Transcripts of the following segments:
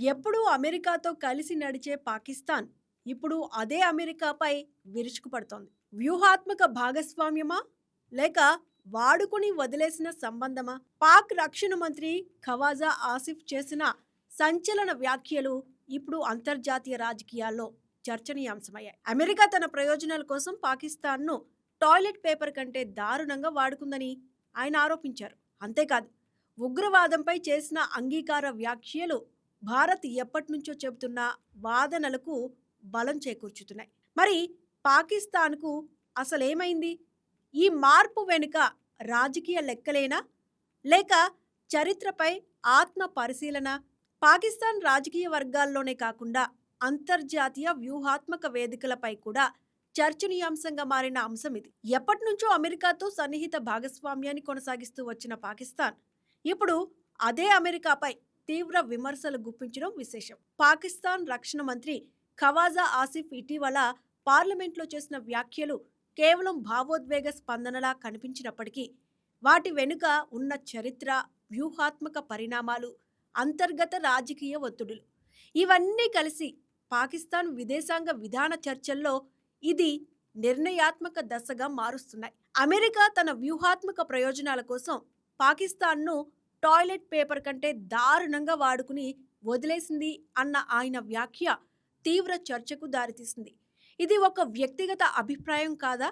ఎప్పుడూ అమెరికాతో కలిసి నడిచే పాకిస్తాన్ ఇప్పుడు అదే అమెరికాపై విరుచుకుపడుతోంది. వ్యూహాత్మక భాగస్వామ్యమా? లేక వాడుకుని వదిలేసిన సంబంధమా? పాక్ రక్షణ మంత్రి ఖవాజా ఆసిఫ్ చేసిన సంచలన వ్యాఖ్యలు ఇప్పుడు అంతర్జాతీయ రాజకీయాల్లో చర్చనీయాంశమయ్యాయి. అమెరికా తన ప్రయోజనాల కోసం పాకిస్తాన్ను టాయిలెట్ పేపర్ కంటే దారుణంగా వాడుకుందని ఆయన ఆరోపించారు. అంతేకాదు ఉగ్రవాదంపై చేసిన అంగీకార వ్యాఖ్యలు భారత్ ఎప్పటి నుంచో చెబుతున్న వాదనలకు బలం చేకూర్చుతున్నాయి. మరి పాకిస్తాన్కు అసలేమైంది? ఈ మార్పు వెనుక రాజకీయ లెక్కలేనా? లేక చరిత్రపై ఆత్మ పరిశీలన పాకిస్తాన్ రాజకీయ వర్గాల్లోనే కాకుండా అంతర్జాతీయ వ్యూహాత్మక వేదికలపై కూడా చర్చనీయాంశంగా మారిన అంశం ఇది. ఎప్పటి నుంచో అమెరికాతో సన్నిహిత భాగస్వామ్యాన్ని కొనసాగిస్తూ వచ్చిన పాకిస్తాన్ ఇప్పుడు అదే అమెరికాపై తీవ్ర విమర్శలు గుప్పించడం విశేషం. పాకిస్తాన్ రక్షణ మంత్రి ఖవాజా ఆసిఫ్ ఇటీవల పార్లమెంట్లో చేసిన వ్యాఖ్యలు కేవలం భావోద్వేగ స్పందనలా కనిపించినప్పటికీ వాటి వెనుక ఉన్న చరిత్ర వ్యూహాత్మక పరిణామాలు అంతర్గత రాజకీయ ఒత్తిడులు ఇవన్నీ కలిసి పాకిస్తాన్ విదేశాంగ విధాన చర్చల్లో ఇది నిర్ణయాత్మక దశగా మారుస్తున్నాయి. అమెరికా తన వ్యూహాత్మక ప్రయోజనాల కోసం పాకిస్తాన్ను టాయిలెట్ పేపర్ కంటే దారుణంగా వాడుకుని వదిలేసింది అన్న ఆయన వ్యాఖ్య తీవ్ర చర్చకు దారితీసింది. ఇది ఒక వ్యక్తిగత అభిప్రాయం కాదా?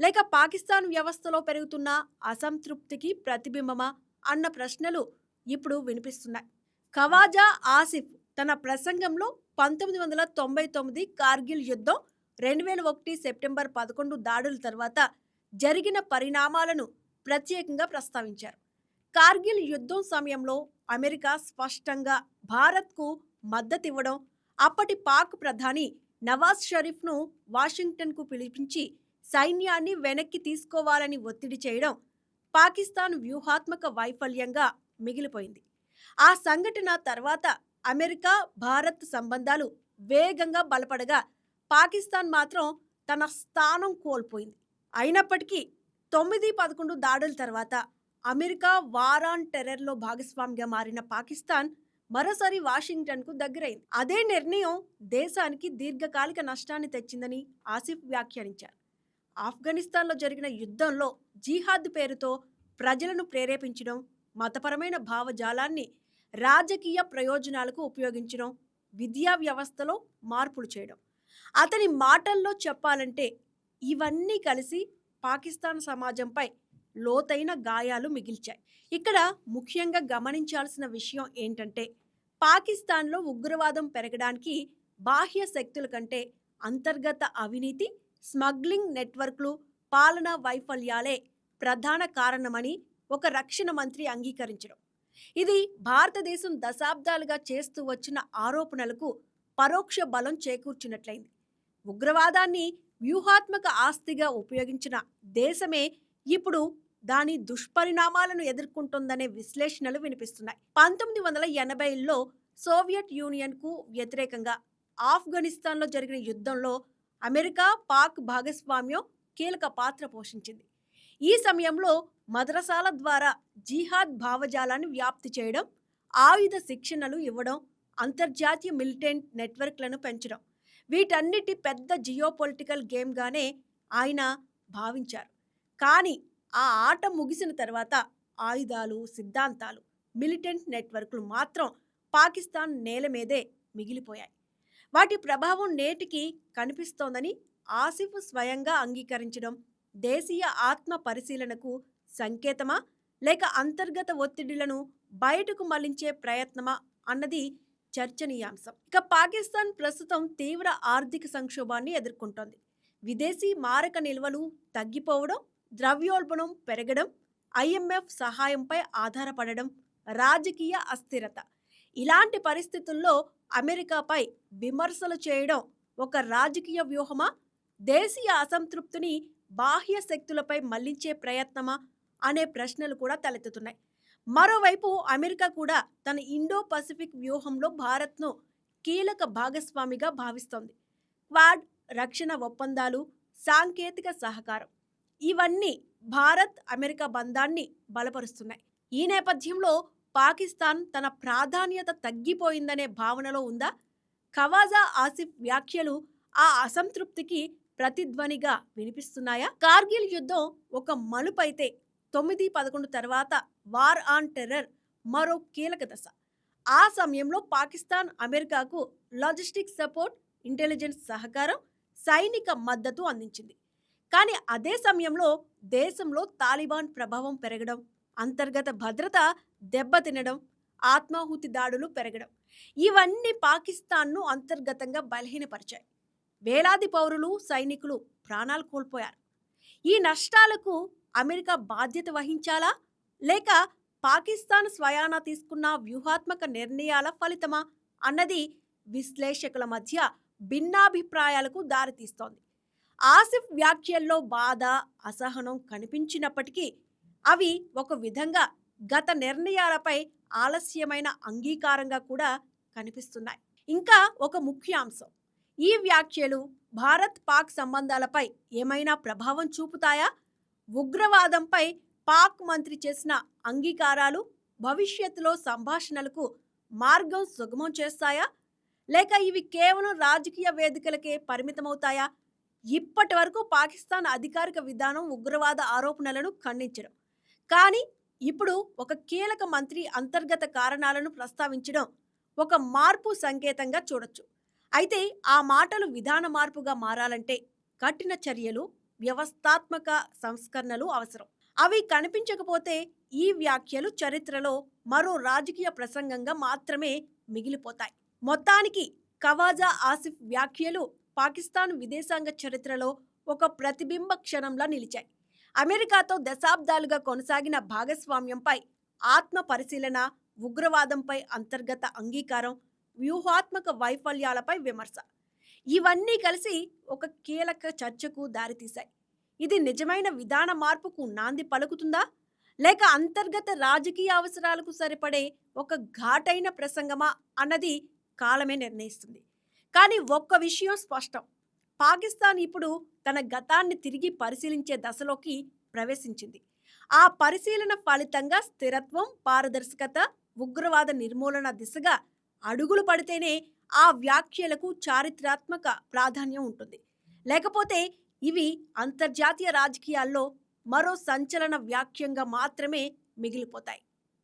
లేక పాకిస్తాన్ వ్యవస్థలో పెరుగుతున్న అసంతృప్తికి ప్రతిబింబమా? అన్న ప్రశ్నలు ఇప్పుడు వినిపిస్తున్నాయి. ఖవాజా ఆసిఫ్ తన ప్రసంగంలో పంతొమ్మిది వందల తొంభై తొమ్మిది కార్గిల్ యుద్ధం రెండు వేల ఒకటి సెప్టెంబర్ పదకొండు దాడుల తర్వాత జరిగిన పరిణామాలను ప్రత్యేకంగా ప్రస్తావించారు. కార్గిల్ యుద్ధం సమయంలో అమెరికా స్పష్టంగా భారత్కు మద్దతివ్వడం అప్పటి పాక్ ప్రధాని నవాజ్ షరీఫ్ను వాషింగ్టన్కు పిలిపించి సైన్యాన్ని వెనక్కి తీసుకోవాలని ఒత్తిడి చేయడం పాకిస్తాన్ వ్యూహాత్మక వైఫల్యంగా మిగిలిపోయింది. ఆ సంఘటన తర్వాత అమెరికా భారత్ సంబంధాలు వేగంగా బలపడగా పాకిస్తాన్ మాత్రం తన స్థానం కోల్పోయింది. అయినప్పటికీ తొమ్మిది పదకొండు దాడుల తర్వాత అమెరికా వారాన్ టెర్రర్లో భాగస్వామిగా మారిన పాకిస్తాన్ మరోసారి వాషింగ్టన్కు దగ్గరైంది. అదే నిర్ణయం దేశానికి దీర్ఘకాలిక నష్టాన్ని తెచ్చిందని ఆసిఫ్ వ్యాఖ్యానించారు. ఆఫ్ఘనిస్తాన్లో జరిగిన యుద్ధంలో జీహాద్ పేరుతో ప్రజలను ప్రేరేపించడం మతపరమైన భావజాలాన్ని రాజకీయ ప్రయోజనాలకు ఉపయోగించడం విద్యా వ్యవస్థలో మార్పులు చేయడం. అతని మాటల్లో చెప్పాలంటే ఇవన్నీ కలిసి పాకిస్తాన్ సమాజంపై లోతైన గాయాలు మిగిల్చాయి. ఇక్కడ ముఖ్యంగా గమనించాల్సిన విషయం ఏంటంటే పాకిస్తాన్లో ఉగ్రవాదం పెరగడానికి బాహ్య శక్తుల కంటే అంతర్గత అవినీతి స్మగ్లింగ్ నెట్వర్క్లు పాలనా వైఫల్యాలే ప్రధాన కారణమని ఒక రక్షణ మంత్రి అంగీకరించడం. ఇది భారతదేశం దశాబ్దాలుగా చేస్తూ వచ్చిన ఆరోపణలకు పరోక్ష బలం చేకూర్చినట్లయింది. ఉగ్రవాదాన్ని వ్యూహాత్మక ఆస్తిగా ఉపయోగించిన దేశమే ఇప్పుడు దాని దుష్పరిణామాలను ఎదుర్కొంటుందనే విశ్లేషణలు వినిపిస్తున్నాయి. పంతొమ్మిది వందల ఎనభైలో సోవియట్ యూనియన్కు వ్యతిరేకంగా ఆఫ్ఘనిస్తాన్లో జరిగిన యుద్ధంలో అమెరికా పాక్ భాగస్వామ్యం కీలక పాత్ర పోషించింది. ఈ సమయంలో మద్రసాల ద్వారా జిహాద్ భావజాలాన్ని వ్యాప్తి చేయడం ఆయుధ శిక్షణలు ఇవ్వడం అంతర్జాతీయ మిలిటెంట్ నెట్వర్క్లను పెంచడం వీటన్నిటి పెద్ద జియోపొలిటికల్ గేమ్గానే ఆయన భావించారు. కానీ ఆ ఆట ముగిసిన తర్వాత ఆయుధాలు సిద్ధాంతాలు మిలిటెంట్ నెట్వర్క్లు మాత్రం పాకిస్తాన్ నేల మీదే మిగిలిపోయాయి. వాటి ప్రభావం నేటికి కనిపిస్తోందని ఆసిఫ్ స్వయంగా అంగీకరించడం దేశీయ ఆత్మ పరిశీలనకు సంకేతమా? లేక అంతర్గత ఒత్తిడిలను బయటకు మళ్ళించే ప్రయత్నమా? అన్నది చర్చనీయాంశం. ఇక పాకిస్తాన్ ప్రస్తుతం తీవ్ర ఆర్థిక సంక్షోభాన్ని ఎదుర్కొంటోంది. విదేశీ మారక నిల్వలు తగ్గిపోవడం ద్రవ్యోల్బణం పెరగడం ఐఎంఎఫ్ సహాయంపై ఆధారపడడం రాజకీయ అస్థిరత. ఇలాంటి పరిస్థితుల్లో అమెరికాపై విమర్శలు చేయడం ఒక రాజకీయ వ్యూహమా? దేశీయ అసంతృప్తిని బాహ్య శక్తులపై మళ్ళించే ప్రయత్నమా? అనే ప్రశ్నలు కూడా తలెత్తుతున్నాయి. మరోవైపు అమెరికా కూడా తన ఇండో పసిఫిక్ వ్యూహంలో భారత్ను కీలక భాగస్వామిగా భావిస్తోంది. క్వాడ్ రక్షణ ఒప్పందాలు సాంకేతిక సహకారం. ఇవన్నీ భారత్ అమెరికా బంధాన్ని బలపరుస్తున్నాయి. ఈ నేపథ్యంలో పాకిస్తాన్ తన ప్రాధాన్యత తగ్గిపోయిందనే భావనలో ఉందా? ఖవాజా ఆసిఫ్ వ్యాఖ్యలు ఆ అసంతృప్తికి ప్రతిధ్వనిగా వినిపిస్తున్నాయా? కార్గిల్ యుద్ధం ఒక మలుపైతే తొమ్మిది పదకొండు తర్వాత వార్ ఆన్ టెర్రర్ మరో కీలక దశ. ఆ సమయంలో పాకిస్తాన్ అమెరికాకు లాజిస్టిక్ సపోర్ట్ ఇంటెలిజెన్స్ సహకారం సైనిక మద్దతు అందించింది. కానీ అదే సమయంలో దేశంలో తాలిబాన్ ప్రభావం పెరగడం అంతర్గత భద్రత దెబ్బతినడం ఆత్మాహుతి దాడులు పెరగడం ఇవన్నీ పాకిస్తాన్ను అంతర్గతంగా బలహీనపరిచాయి. వేలాది పౌరులు సైనికులు ప్రాణాలు కోల్పోయారు. ఈ నష్టాలకు అమెరికా బాధ్యత వహించాలా? లేక పాకిస్తాన్ స్వయానా తీసుకున్న వ్యూహాత్మక నిర్ణయాల ఫలితమా? అన్నది విశ్లేషకుల మధ్య భిన్నాభిప్రాయాలకు దారితీస్తోంది. ఆసిఫ్ వ్యాఖ్యల్లో బాధ అసహనం కనిపించినప్పటికీ అవి ఒక విధంగా గత నిర్ణయాలపై ఆలస్యమైన అంగీకారంగా కూడా కనిపిస్తున్నాయి. ఇంకా ఒక ముఖ్యాంశం. ఈ వ్యాఖ్యలు భారత్ పాక్ సంబంధాలపై ఏమైనా ప్రభావం చూపుతాయా? ఉగ్రవాదంపై పాక్ మంత్రి చేసిన అంగీకారాలు భవిష్యత్తులో సంభాషణలకు మార్గం సుగమం చేస్తాయా? లేక ఇవి కేవలం రాజకీయ వేదికలకే పరిమితమవుతాయా? ఇప్పటి వరకు పాకిస్తాన్ అధికారిక విధానం ఉగ్రవాద ఆరోపణలను ఖండించడం. కానీ ఇప్పుడు ఒక కీలక మంత్రి అంతర్గత కారణాలను ప్రస్తావించడం ఒక మార్పు సంకేతంగా చూడొచ్చు. అయితే ఆ మాటలు విధాన మార్పుగా మారాలంటే కఠిన చర్యలు వ్యవస్థాత్మక సంస్కరణలు అవసరం. అవి కనిపించకపోతే ఈ వ్యాఖ్యలు చరిత్రలో మరో రాజకీయ ప్రసంగంగా మాత్రమే మిగిలిపోతాయి. మొత్తానికి కవాజా ఆసిఫ్ వ్యాఖ్యలు పాకిస్తాన్ విదేశాంగ చరిత్రలో ఒక ప్రతిబింబ క్షణంలా నిలిచాయి. అమెరికాతో దశాబ్దాలుగా కొనసాగిన భాగస్వామ్యంపై ఆత్మ పరిశీలన ఉగ్రవాదంపై అంతర్గత అంగీకారం వ్యూహాత్మక వైఫల్యాలపై విమర్శ. ఇవన్నీ కలిసి ఒక కీలక చర్చకు దారితీశాయి. ఇది నిజమైన విధాన మార్పుకు నాంది పలుకుతుందా? లేక అంతర్గత రాజకీయ అవసరాలకు సరిపడే ఒక ఘాటైన ప్రసంగమా? అన్నది కాలమే నిర్ణయిస్తుంది. కానీ ఒక్క విషయం స్పష్టం. పాకిస్తాన్ ఇప్పుడు తన గతాన్ని తిరిగి పరిశీలించే దశలోకి ప్రవేశించింది. ఆ పరిశీలన ఫలితంగా స్థిరత్వం పారదర్శకత ఉగ్రవాద నిర్మూలన దిశగా అడుగులు పడితేనే ఆ వ్యాఖ్యలకు చారిత్రాత్మక ప్రాధాన్యం ఉంటుంది. లేకపోతే ఇవి అంతర్జాతీయ రాజకీయాల్లో మరో సంచలన వ్యాఖ్యంగా మాత్రమే మిగిలిపోతాయి.